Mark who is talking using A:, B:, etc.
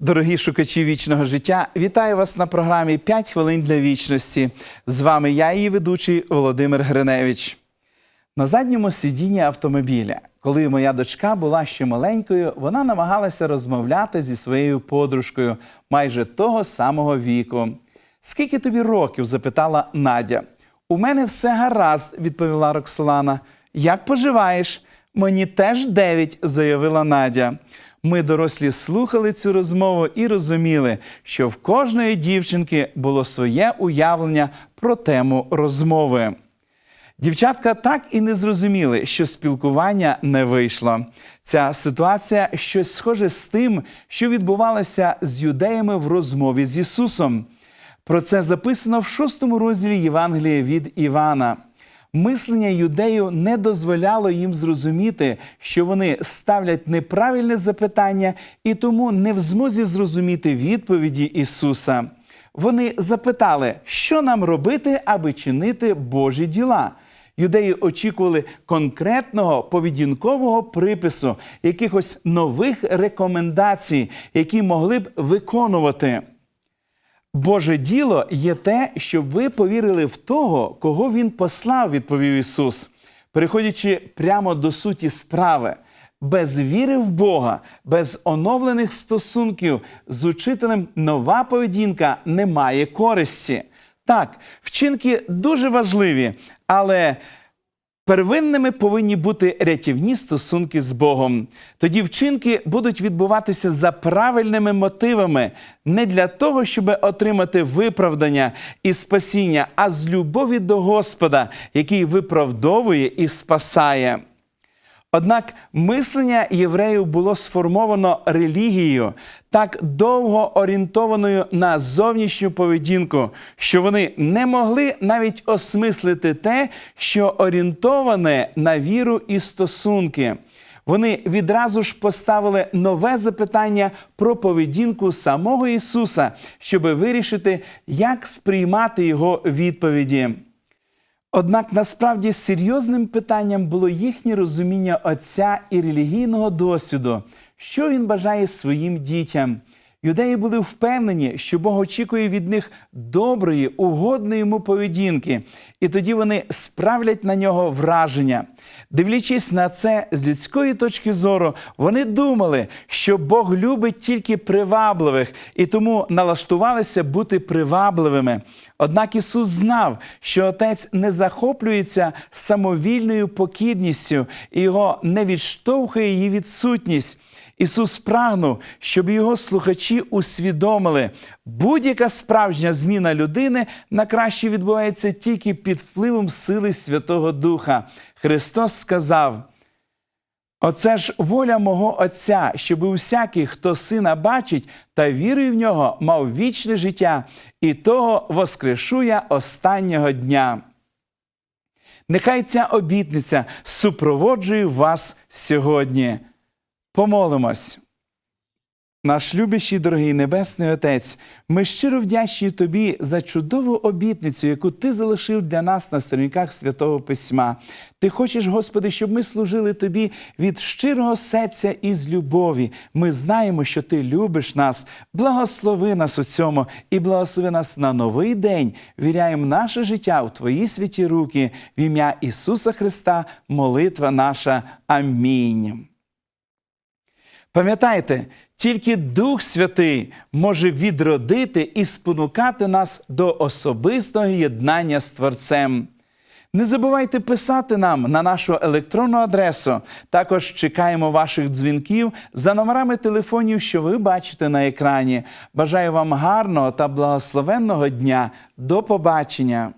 A: Дорогі шукачі вічного життя, вітаю вас на програмі «5 хвилин для вічності. З вами я, її ведучий Володимир Гриневич. На задньому сидінні автомобіля, коли моя дочка була ще маленькою, вона намагалася розмовляти зі своєю подружкою майже того самого віку. Скільки тобі років? запитала Надя. У мене все гаразд, відповіла Роксолана. Як поживаєш? Мені теж дев'ять, заявила Надя. Ми дорослі слухали цю розмову і розуміли, що в кожної дівчинки було своє уявлення про тему розмови. Дівчатка так і не зрозуміли, що спілкування не вийшло. Ця ситуація щось схоже з тим, що відбувалося з юдеями в розмові з Ісусом. Про це записано в шостому розділі Євангелія від Івана. Мислення юдею не дозволяло їм зрозуміти, що вони ставлять неправильне запитання і тому не в змозі зрозуміти відповіді Ісуса. Вони запитали, що нам робити, аби чинити Божі діла. Юдеї очікували конкретного поведінкового припису, якихось нових рекомендацій, які могли б виконувати. Боже діло є те, щоб ви повірили в того, кого Він послав, відповів Ісус, переходячи прямо до суті справи. Без віри в Бога, без оновлених стосунків з учителем нова поведінка не має користі. Так, вчинки дуже важливі, але Первинними повинні бути рятівні стосунки з Богом. Тоді вчинки будуть відбуватися за правильними мотивами, не для того, щоб отримати виправдання і спасіння, а з любові до Господа, який виправдовує і спасає. Однак мислення євреїв було сформовано релігією, так довго орієнтованою на зовнішню поведінку, що вони не могли навіть осмислити те, що орієнтоване на віру і стосунки. Вони відразу ж поставили нове запитання про поведінку самого Ісуса, щоб вирішити, як сприймати його відповіді. Однак насправді серйозним питанням було їхнє розуміння Отця і релігійного досвіду, що він бажає своїм дітям. Юдеї були впевнені, що Бог очікує від них доброї, угодної йому поведінки, і тоді вони справлять на нього враження. Дивлячись на це з людської точки зору, вони думали, що Бог любить тільки привабливих і тому налаштувалися бути привабливими. Однак Ісус знав, що Отець не захоплюється самовільною покірністю і його не відштовхує її відсутність. Ісус прагнув, щоб його слухачі усвідомили, будь-яка справжня зміна людини на краще відбувається тільки під впливом сили Святого Духа. Христос сказав: Оце ж воля мого Отця, щоб усякий, хто сина бачить та вірує в нього, мав вічне життя, і того воскрешу я останнього дня. Нехай ця обітниця супроводжує вас сьогодні. Помолимось. Наш любящий дорогий Небесний Отець, ми щиро вдячні Тобі за чудову обітницю, яку Ти залишив для нас на сторінках Святого Письма. Ти хочеш, Господи, щоб ми служили Тобі від щирого серця і з любові. Ми знаємо, що Ти любиш нас. Благослови нас у цьому і благослови нас на новий день. Віряємо наше життя в Твої святі руки, в ім'я Ісуса Христа, молитва наша. Амінь. Пам'ятайте, тільки Дух Святий може відродити і спонукати нас до особистого єднання з Творцем. Не забувайте писати нам на нашу електронну адресу. Також чекаємо ваших дзвінків за номерами телефонів, що ви бачите на екрані. Бажаю вам гарного та благословенного дня. До побачення!